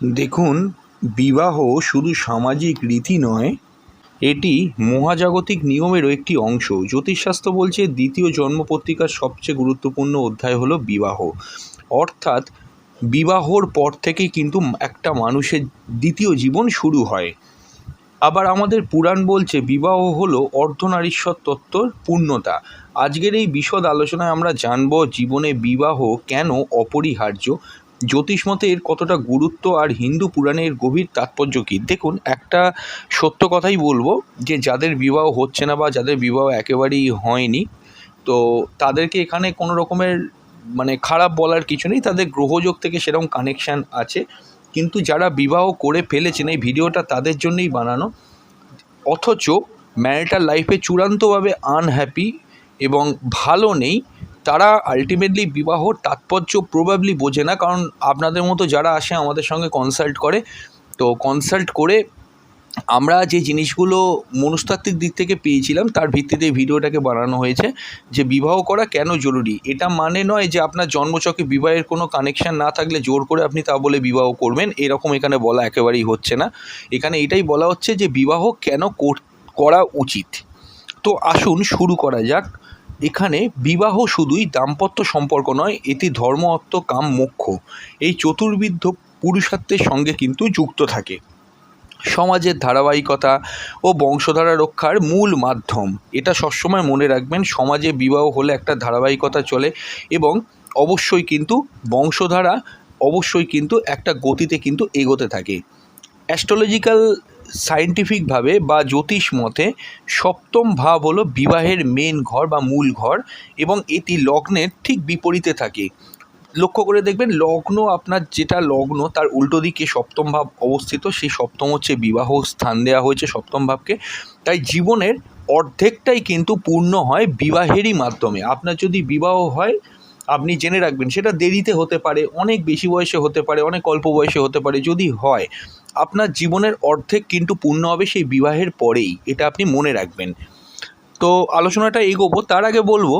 দেখুন, বিবাহ শুধু সামাজিক রীতি নয়, এটি মহাজাগতিক নিয়মেরও একটি অংশ। জ্যোতিষশাস্ত্র বলছে দ্বিতীয় জন্মপত্রিকার সবচেয়ে গুরুত্বপূর্ণ অধ্যায় হলো বিবাহ। অর্থাৎ, বিবাহর পর থেকে কিন্তু একটা মানুষের দ্বিতীয় জীবন শুরু হয়। আবার আমাদের পুরাণ বলছে, বিবাহ হলো অর্ধনারীশ্বর তত্ত্বর পূর্ণতা। আজকের এই বিশদ আলোচনায় আমরা জানব, জীবনে বিবাহ কেন অপরিহার্য? জ্যোতিষমতে এর কতটা গুরুত্ব আর হিন্দু পুরাণের গভীর তাৎপর্য কী? দেখুন, একটা সত্য কথাই বলব যে যাদের বিবাহ হচ্ছে না বা যাদের বিবাহ একেবারেই হয়নি, তো তাদেরকে এখানে কোনো রকমের মানে খারাপ বলার কিছু নেই। তাদের গ্রহযোগ থেকে সেরকম কানেকশান আছে। কিন্তু যারা বিবাহ করে ফেলেছেন, এই ভিডিওটা তাদের জন্যই বানানো। অথচ ম্যারিটাল লাইফে চূড়ান্তভাবে আনহ্যাপি এবং ভালো নেই। তারা আলটিমেটলি বিবাহ তাৎপর্য প্রবাবলি বোঝে না, কারণ আপনাদের মতো যারা আসে আমাদের সঙ্গে কনসাল্ট করে। তো কনসাল্ট করে আমরা যে জিনিসগুলো মনস্তাত্ত্বিক দিক থেকে পেয়েছিলাম, তার ভিত্তিতে ভিডিওটাকে বানানো হয়েছে যে বিবাহ করা কেন জরুরি? এটা মানে নয় যে আপনার জন্মচকে বিবাহের কোনো কানেকশান না থাকলে জোর করে আপনি তা বলে বিবাহ করবেন, এরকম এখানে বলা একেবারেই হচ্ছে না। এখানে এটাই বলা হচ্ছে যে বিবাহ কেন কর- উচিত। তো আসুন শুরু করা যাক। এখানে বিবাহ শুধুই দাম্পত্য সম্পর্ক নয়, এটি ধর্ম অর্থ কাম মোক্ষ। এই চতুর্বিধ পুরুষার্থের সঙ্গে কিন্তু যুক্ত থাকে। সমাজের ধারাবাহিকতা ও বংশধারা রক্ষার মূল মাধ্যম। এটা সবসময় মনে রাখবেন, সমাজে বিবাহ হলে একটা ধারাবাহিকতা চলে এবং অবশ্যই কিন্তু বংশধারা অবশ্যই কিন্তু একটা গতিতে কিন্তু এগোতে থাকে। অ্যাস্ট্রোলজিক্যাল সায়েন্টিফিকভাবে বা জ্যোতিষ মতে সপ্তম ভাব হলো বিবাহের মেন ঘর বা মূল ঘর এবং এটি লগ্নের ঠিক বিপরীতে থাকে। লক্ষ্য করে দেখবেন, লগ্ন আপনার যেটা লগ্ন, তার উল্টো দিকে সপ্তম ভাব অবস্থিত, সেই সপ্তম হচ্ছে বিবাহ স্থান দেওয়া হয়েছে সপ্তম ভাবকে। তাই জীবনের অর্ধেকটাই কিন্তু পূর্ণ হয় বিবাহেরই মাধ্যমে। আপনার যদি বিবাহ হয়, আপনি জেনে রাখবেন, সেটা দেরিতে হতে পারে, অনেক বেশি বয়সে হতে পারে, অনেক অল্প বয়সে হতে পারে, যদি হয় আপনার জীবনের অর্ধেক কিন্তু পূর্ণ হবে সেই বিবাহের পরেই, এটা আপনি মনে রাখবেন। তো আলোচনাটা এগোবো, তার আগে বলব,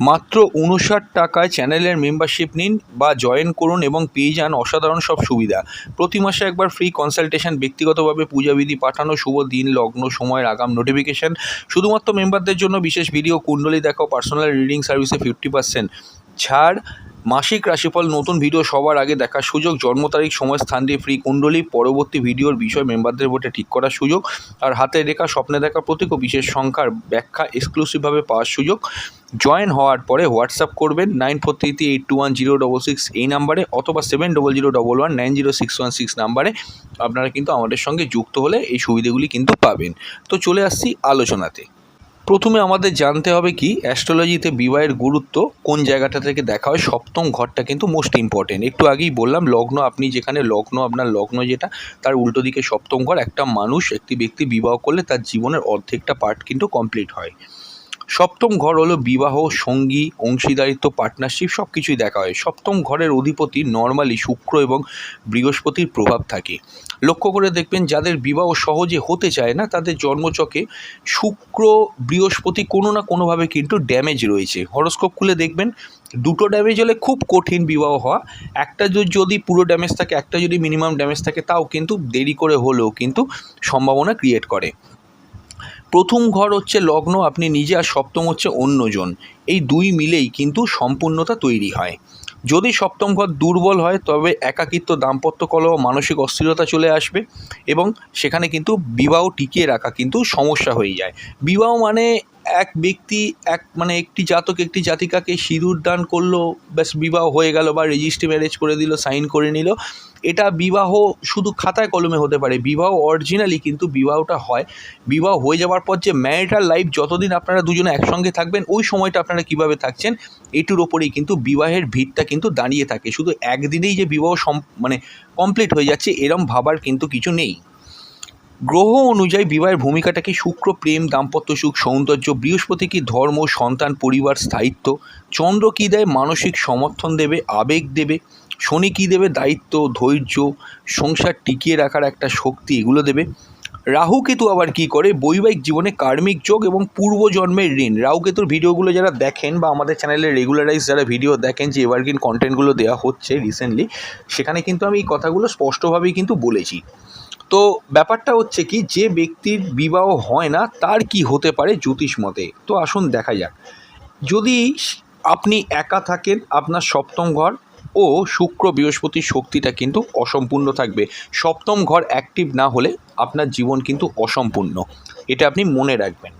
মাত্র উনষাট টাকায় চ্যানেলের মেম্বারশিপ নিন বা জয়েন করুন এবং পেয়ে যান অসাধারণ সব সুবিধা। প্রতি মাসে একবার ফ্রি কনসালটেশন ব্যক্তিগতভাবে পূজাবিধি পাঠানো, শুভ দিন, লগ্ন, সময়ের আগাম নোটিফিকেশন শুধুমাত্র মেম্বারদের জন্য বিশেষ ভিডিও কুণ্ডলী দেখাও পার্সোনাল রিডিং সার্ভিসে ফিফটি পার্সেন্ট ছাড় মাসিক রাশিফল, নতুন ভিডিও সবার আগে দেখার সুযোগ, জন্ম তারিখ, সময়, স্থান দিয়ে ফ্রি কুণ্ডলী, পরবর্তী ভিডিওর বিষয় মেম্বারদের ভোটে ঠিক করার সুযোগ, আর হাতে রেখা, স্বপ্নে দেখা প্রতীক ও বিশেষ সংখ্যার ব্যাখ্যা এক্সক্লুসিভভাবে পাওয়ার সুযোগ। জয়েন হওয়ার পরে হোয়াটসঅ্যাপ করবেন nine four three three eight two one zero double six এই নাম্বারে অথবা seven double zero double one nine zero six one six নাম্বারে আপনারা কিন্তু আমাদের সঙ্গে যুক্ত হলে এই সুবিধাগুলি কিন্তু পাবেন। তো চলে আসছি আলোচনাতে। প্রথমে আমাদের জানতে হবে কি অ্যাস্ট্রোলজিতে বিবাহের গুরুত্ব কোন জায়গাটা থেকে দেখা হয়, সপ্তম ঘরটা কিন্তু মোস্ট ইম্পর্টেন্ট একটু আগেই বললাম, লগ্ন আপনি যেখানে, লগ্ন আপনার লগ্ন যেটা, তার উল্টো দিকে সপ্তম ঘর, একটা মানুষ, একটি ব্যক্তি বিবাহ করলে তার জীবনের অর্ধেকটা পার্ট কিন্তু কমপ্লিট হয়। সপ্তম ঘর হলো বিবাহ, সঙ্গী, অংশীদারিত্ব পার্টনারশিপ সব কিছুই দেখা হয়। সপ্তম ঘরের অধিপতি নর্মালি শুক্র এবং বৃহস্পতির প্রভাব থাকে। লক্ষ্য করে দেখবেন যাদের বিবাহ সহজে হতে চায় না, তাদের জন্মচকে শুক্র, বৃহস্পতি কোনো না কোনোভাবে কিন্তু ড্যামেজ রয়েছে। হরস্কোপ খুলে দেখবেন, দুটো ড্যামেজ হলে খুব কঠিন বিবাহ হওয়া। একটা যদি পুরো ড্যামেজ থাকে, একটা যদি মিনিমাম ড্যামেজ থাকে, তাও কিন্তু দেরি করে হলেও কিন্তু সম্ভাবনা ক্রিয়েট করে। প্রথম ঘর হচ্ছে লগ্ন, আপনি নিজে আর সপ্তম হচ্ছে অন্যজন। এই দুই মিলেই কিন্তু সম্পূর্ণতা তৈরি হয়। যদি সপ্তম ঘর দুর্বল হয়, তবে একাকিত্ব, দাম্পত্য কলহ, মানসিক অস্থিরতা চলে আসবে এবং সেখানে কিন্তু বিবাহ টিকিয়ে রাখা কিন্তু সমস্যা হয়ে যায়। বিবাহ মানে এক ব্যক্তি, এক মানে একটি জাতক, একটি জাতিকাকে সিঁদুর দান করল, ব্যাস বিবাহ হয়ে গেল বা রেজিস্ট্রি ম্যারেজ করে দিল, সাইন করে নিল। এটা বিবাহ শুধু খাতায় কলমে হতে পারে, বিবাহ অরিজিনালি কিন্তু বিবাহটা হয়। বিবাহ হয়ে যাওয়ার পর যে ম্যারিটাল লাইফ, যতদিন আপনারা দুজনে একসঙ্গে থাকবেন, ওই সময়টা আপনারা কীভাবে থাকছেন, এটুর ওপরেই কিন্তু বিবাহের ভিতটা কিন্তু দাঁড়িয়ে থাকে। শুধু একদিনেই যে বিবাহ সম মানে কমপ্লিট হয়ে যাচ্ছে, এরম ভাবার কিন্তু কিছু নেই। গ্রহ অনুযায়ী বিবাহের ভূমিকাটা কি শুক্র, প্রেম, দাম্পত্য সুখ, সৌন্দর্য, বৃহস্পতি কি ধর্ম, সন্তান, পরিবার, স্থায়িত্ব, চন্দ্র কী দেয়, মানসিক সমর্থন দেবে, আবেগ দেবে, শনি কী দেবে, দায়িত্ব, ধৈর্য, সংসার টিকিয়ে রাখার একটা শক্তি এগুলো দেবে। রাহু কেতু আবার কি করে? বৈবাহিক জীবনে কার্মিক যোগ এবং পূর্বজন্মের ঋণ। রাহু কেতুর ভিডিওগুলো যারা দেখেন বা আমাদের চ্যানেলে রেগুলারাইজ যারা ভিডিও দেখেন যে এভারগ্রিন কন্টেন্টগুলো দেওয়া হচ্ছে রিসেন্টলি সেখানে কিন্তু আমি এই কথাগুলো স্পষ্টভাবেই কিন্তু বলেছি। তো ব্যাপারটা হচ্ছে কি, যে ব্যক্তির বিবাহ হয় না, তার কি হতে পারে জ্যোতিষ মতে? তো আসুন দেখা যাক। যদি আপনি একা থাকেন, আপনার সপ্তম ঘর ও শুক্র বৃহস্পতির শক্তিটা কিন্তু অসম্পূর্ণ থাকবে। সপ্তম ঘর অ্যাক্টিভ না হলে আপনার জীবন কিন্তু অসম্পূর্ণ। এটা আপনি মনে রাখবেন।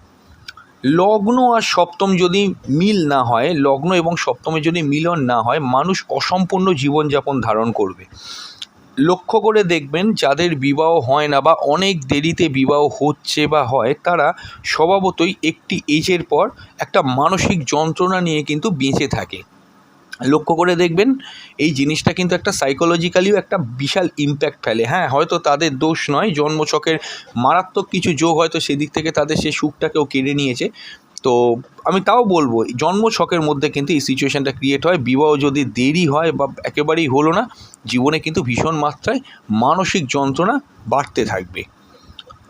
লগ্ন আর সপ্তম যদি মিল না হয়, লগ্ন এবং সপ্তমে যদি মিলন না হয়, মানুষ অসম্পূর্ণ জীবনযাপন ধারণ করবে। লক্ষ্য করে দেখবেন যাদের বিবাহ হয় না বা অনেক দেরিতে বিবাহ হচ্ছে বা হয়, তারা স্বভাবতই একটি এজের পর একটা মানসিক যন্ত্রণা নিয়ে কিন্তু বেঁচে থাকে। লক্ষ্য করে দেখবেন এই জিনিসটা কিন্তু একটা সাইকোলজিক্যালিও একটা বিশাল ইম্প্যাক্ট ফেলে। হ্যাঁ হয়তো তাদের দোষ নয়, জন্মছকের মারাত্মক কিছু যোগ হয়তো সেদিক থেকে তাদের সেই সুখটাকেও কেড়ে নিয়েছে তো আমি তাও বলব, জন্ম ছকের মধ্যে কিন্তু এই সিচুয়েশানটা ক্রিয়েট হয়। বিবাহ যদি দেরি হয় বা একেবারেই হলো না, জীবনে কিন্তু ভীষণ মাত্রায় মানসিক যন্ত্রণা বাড়তে থাকবে।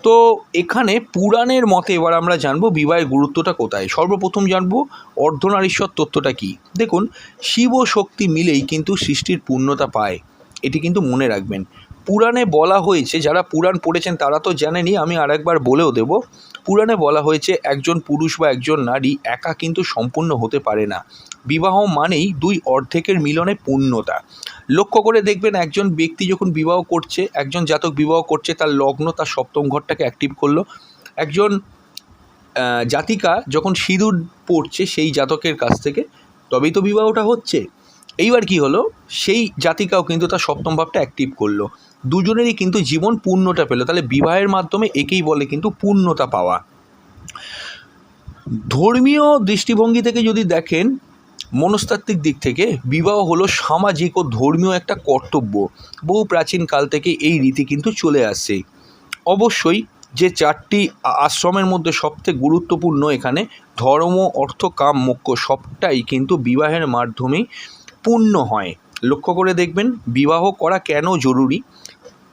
তো এখানে পুরাণের মতে এবার আমরা জানব বিবাহের গুরুত্বটা কোথায়। সর্বপ্রথম জানব অর্ধনারীশ্বর তত্ত্বটা কী? দেখুন, শিব শক্তি মিলেই কিন্তু সৃষ্টির পূর্ণতা পায়। এটি কিন্তু মনে রাখবেন। পুরাণে বলা হয়েছে, যারা পুরাণ পড়েছেন তারা তো জানেনই, আমি আরেকবার বলেও দেব পুরাণে বলা হয়েছে, একজন পুরুষ বা একজন নারী একা কিন্তু সম্পূর্ণ হতে পারে না। বিবাহ মানেই দুই অর্ধেকের মিলনে পূর্ণতা। লক্ষ্য করে দেখবেন, একজন ব্যক্তি যখন বিবাহ করছে, একজন জাতক বিবাহ করছে, তার লগ্ন, তার সপ্তম ঘরটাকে অ্যাক্টিভ করল। একজন জাতিকা যখন সিঁদুর পড়ছে সেই জাতকের কাছ থেকে, তবেই তো বিবাহটা হচ্ছে। এইবার কি হলো? সেই জাতিকাও কিন্তু তার সপ্তম ভাবটা অ্যাক্টিভ করল। দুজনেরই কিন্তু জীবন পূর্ণটা পেল। তাহলে বিবাহের মাধ্যমে একেই বলে কিন্তু পূর্ণতা পাওয়া। ধর্মীয় দৃষ্টিভঙ্গি থেকে যদি দেখেন, মনস্তাত্ত্বিক দিক থেকে বিবাহ হলো সামাজিক ও ধর্মীয় একটা কর্তব্য। বহু প্রাচীন কাল থেকে এই রীতি কিন্তু চলে আসছে। অবশ্যই যে চারটি আশ্রমের মধ্যে সবথেকে গুরুত্বপূর্ণ এখানে ধর্ম, অর্থ, কাম, মোক্ষ সবটাই কিন্তু বিবাহের মাধ্যমেই পূর্ণ হয়। লক্ষ্য করে দেখবেন, বিবাহ করা কেন জরুরি?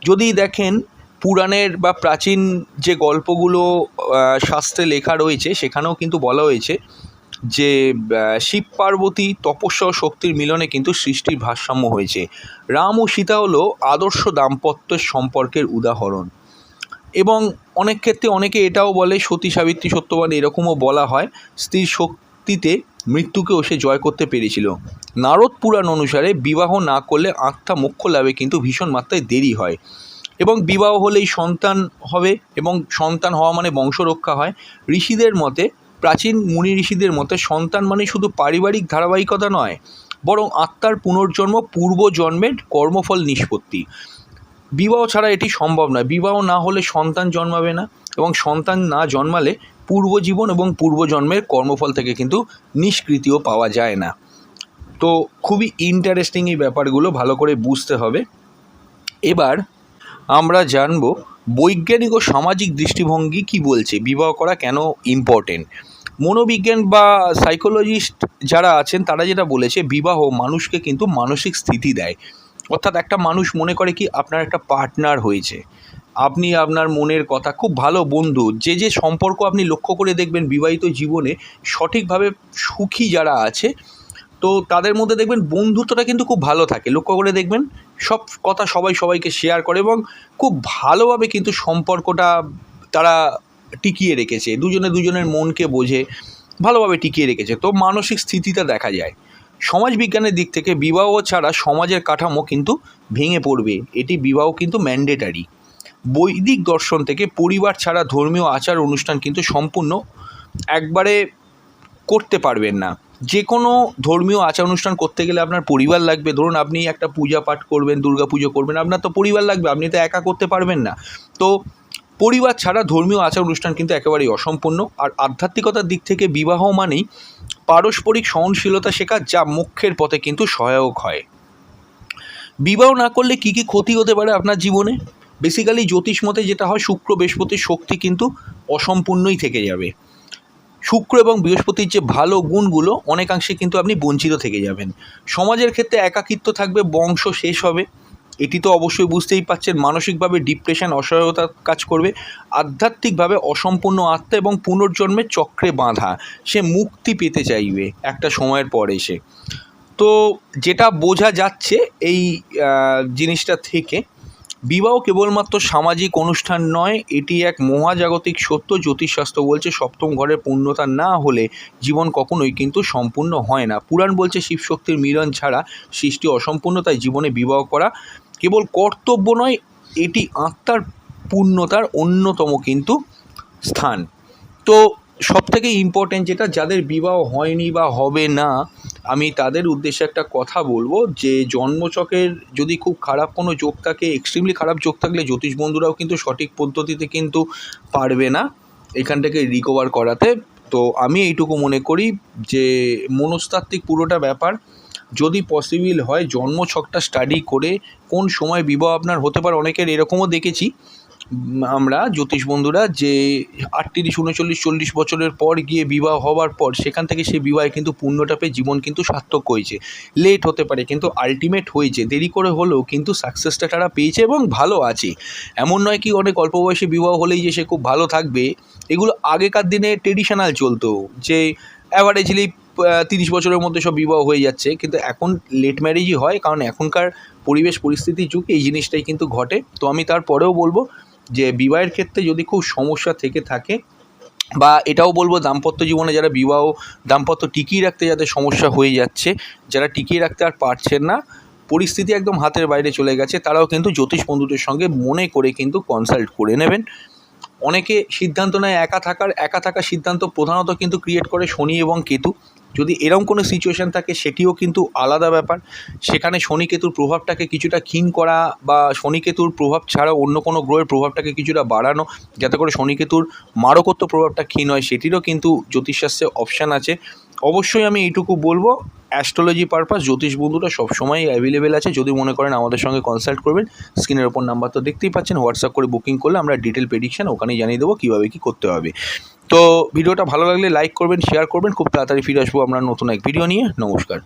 যদি দেখেন পুরাণের বা প্রাচীন যে গল্পগুলো শাস্ত্রে লেখা রয়েছে, সেখানেও কিন্তু বলা হয়েছে যে শিব পার্বতী তপস্যা শক্তির মিলনে কিন্তু সৃষ্টির ভারসাম্য হয়েছে। রাম ও সীতা হলো আদর্শ দাম্পত্যের সম্পর্কের উদাহরণ। এবং অনেক ক্ষেত্রে অনেকে এটাও বলে, সতী সাবিত্রী সত্যবান এরকমও বলা হয়, স্ত্রীর শক্তিতে মৃত্যুকেও সে জয় করতে পেরেছিল। নারদ পুরাণ অনুসারে বিবাহ না করলে আত্মা মোক্ষ লাভে কিন্তু ভীষণ মাত্রায় দেরি হয়। এবং বিবাহ হলেই সন্তান হবে এবং সন্তান হওয়া মানে বংশ রক্ষা হয়। ঋষিদের মতে, প্রাচীন মুনি ঋষিদের মতে সন্তান মানে শুধু পারিবারিক ধারাবাহিকতা নয়, বরং আত্মার পুনর্জন্ম, পূর্বজন্মের কর্মফল নিষ্পত্তি। বিবাহ ছাড়া এটি সম্ভব নয়। বিবাহ না হলে সন্তান জন্মাবে না এবং সন্তান না জন্মালে পূর্বজীবন এবং পূর্বজন্মের কর্মফল থেকে কিন্তু নিষ্কৃতিও পাওয়া যায় না। তো খুবই ইন্টারেস্টিং এই ব্যাপারগুলো ভালো করে বুঝতে হবে। এবার আমরা জানব বৈজ্ঞানিক ও সামাজিক দৃষ্টিভঙ্গি কি বলছে, বিবাহ করা কেন ইম্পর্টেন্ট মনোবিজ্ঞান বা সাইকোলজিস্ট যারা আছেন, তারা যেটা বলেছে, বিবাহ মানুষকে কিন্তু মানসিক স্থিতি দেয়। অর্থাৎ একটা মানুষ মনে করে কি, আপনার একটা পার্টনার হয়েছে। আপনি আপনার মনের কথা, খুব ভালো বন্ধু, যে যে সম্পর্ক আপনি লক্ষ্য করে দেখবেন বিবাহিত জীবনে সঠিকভাবে সুখী যারা আছে, তো তাদের মধ্যে দেখবেন বন্ধুত্বটা কিন্তু খুব ভালো থাকে। লক্ষ্য করে দেখবেন, সব কথা সবাই সবাইকে শেয়ার করে এবং খুব ভালোভাবে কিন্তু সম্পর্কটা তারা টিকিয়ে রেখেছে। দুজনে দুজনের মনকে বোঝে, ভালোভাবে টিকিয়ে রেখেছে। তো মানসিক স্থিতিটা দেখা যায়। সমাজ বিজ্ঞানের দিক থেকে বিবাহ ছাড়া সমাজের কাঠামো কিন্তু ভেঙে পড়বে। এটি বিবাহ কিন্তু ম্যান্ডেটারি বৈদিক দর্শন থেকে পরিবার ছাড়া ধর্মীয় আচার অনুষ্ঠান কিন্তু সম্পূর্ণ একবারে করতে পারবেন না। যে কোনো ধর্মীয় আচার অনুষ্ঠান করতে গেলে আপনার পরিবার লাগবে। ধরুন আপনি একটা পূজা পাঠ করবেন, দুর্গা পুজো করবেন, আপনার তো পরিবার লাগবে, আপনি তো একা করতে পারবেন না। তো পরিবার ছাড়া ধর্মীয় আচার অনুষ্ঠান কিন্তু একেবারেই অসম্পূর্ণ। আর আধ্যাত্মিকতার দিক থেকে বিবাহ মানেই পারস্পরিক সহনশীলতা শেখা, যা মুখ্যের পথে কিন্তু সহায়ক হয়। বিবাহ না করলে কি কি ক্ষতি হতে পারে আপনার জীবনে? বেসিক্যালি জ্যোতিষ মতে যেটা হয়, শুক্র বৃহস্পতির শক্তি কিন্তু অসম্পূর্ণই থেকে যাবে। শুক্র এবং বৃহস্পতির যে ভালো গুণগুলো, অনেকাংশে কিন্তু আপনি বঞ্চিত থেকে যাবেন। সমাজের ক্ষেত্রে একাকিত্ব থাকবে, বংশ শেষ হবে। এটি তো অবশ্যই বুঝতেই পাচ্ছেন, মানসিকভাবে ডিপ্রেশন অসহায়তা কাজ করবে। আধ্যাত্মিকভাবে অসম্পূর্ণ আত্মা এবং পুনর্জন্মের চক্রে বাঁধা। সে মুক্তি পেতে চাইবে একটা সময়ের পর এসে। তো যেটা বোঝা যাচ্ছে এই জিনিসটা থেকে বিবাহ কেবলমাত্র সামাজিক অনুষ্ঠান নয়, এটি এক মহাজাগতিক সত্য, জ্যোতিষশাস্ত্র বলছে সপ্তম ঘরের পূর্ণতা না হলে জীবন কখনোই কিন্তু সম্পূর্ণ হয় না। পুরাণ বলছে শিবশক্তির মিলন ছাড়া সৃষ্টি অসম্পূর্ণ, তাই জীবনে বিবাহ করা কেবল কর্তব্য নয়, এটি আত্মার পূর্ণতার অন্যতম কিন্তু স্থান। তো সব থেকে ইম্পর্টেন্ট যেটা, যাদের বিবাহ হয়নি বা হবে না আমি তাদের উদ্দেশ্যে একটা কথা বলব যে জন্মচকের যদি খুব খারাপ কোনো যোগ থাকে এক্সট্রিমলি খারাপ যোগ থাকলে জ্যোতিষ বন্ধুরাও কিন্তু সঠিক পদ্ধতিতে কিন্তু পারবে না এখান থেকে রিকভার করাতে। তো আমি এইটুকু মনে করি যে মনস্তাত্ত্বিক পুরোটা ব্যাপার, যদি পসিবল হয় জন্মছকটা স্টাডি করে কোন সময় বিবাহ আপনার হতে পারে, অনেকের এরকমও দেখেছি। আমরা, জ্যোতিষ বন্ধুরা, যে আটত্রিশ, উনচল্লিশ, চল্লিশ বছরের পর গিয়ে বিবাহ হওয়ার পর, সেখান থেকে সেই বিবাহে কিন্তু পূর্ণটা পেয়ে জীবন কিন্তু সার্থক হয়েছে। লেট হতে পারে, কিন্তু আলটিমেট হয়েছে। দেরি করে হলেও কিন্তু সাকসেসটা তারা পেয়েছে এবং ভালো আছে। এমন নয় কি অনেক অল্প বয়সে বিবাহ হলেই যে সে খুব ভালো থাকবে। এগুলো আগেকার দিনে ট্রেডিশনাল চলতো, যে অ্যাভারেজলি তিরিশ বছরের মধ্যে সব বিবাহ হয়ে যাচ্ছে। কিন্তু এখন লেট ম্যারেজই হয়, কারণ এখনকার পরিবেশ পরিস্থিতির যুগে এই জিনিসটাই কিন্তু ঘটে। তো আমি তারপরেও বলব যে বিবাহের ক্ষেত্রে যদি খুব সমস্যা থেকে থাকে বা এটাও বলব দাম্পত্য জীবনে যারা বিবাহ, দাম্পত্য টিকিয়ে রাখতে যাদের সমস্যা হয়ে যাচ্ছে, যারা টিকিয়ে রাখতে আর পারছেন না, পরিস্থিতি একদম হাতের বাইরে চলে গেছে, তারাও কিন্তু জ্যোতিষ বন্ধুদের সঙ্গে মনে করে কিন্তু কনসাল্ট করে নেবেন। অনেকে সিদ্ধান্ত নেয় একা থাকার একা থাকার সিদ্ধান্ত প্রধানত কিন্তু ক্রিয়েট করে শনি এবং কেতু। যদি এরকম কোনো সিচুয়েশান থাকে, সেটিও কিন্তু আলাদা ব্যাপার। সেখানে শনি কেতুর প্রভাবটাকে কিছুটা ক্ষীণ করা বা শনি কেতুর প্রভাব ছাড়াও অন্য কোনো গ্রহের প্রভাবটাকে কিছুটা বাড়ানো, যাতে করে শনি কেতুর মারকত্ব প্রভাবটা ক্ষীণ হয়, সেটিরও কিন্তু জ্যোতিষশাস্ত্রে অপশান আছে। অবশ্যই আমি এইটুকু বলব অ্যাস্ট্রোলজি পারপাস জ্যোতিষ বন্ধুরা সবসময় অ্যাভেলেবেল আছে। যদি মনে করেন আমাদের সঙ্গে কনসাল্ট করবেন স্ক্রিনের ওপর নাম্বার তো দেখতেই পাচ্ছেন। হোয়াটসঅ্যাপ করে বুকিং করলে আমরা ডিটেল প্রেডিকশন ওখানেই জানিয়ে দেবো কীভাবে কী করতে হবে। তো ভিডিওটা ভালো লাগলে লাইক করবেন শেয়ার করবেন। খুব তাড়াতাড়ি ফিরে আসব আমরা নতুন এক ভিডিও নিয়ে। নমস্কার।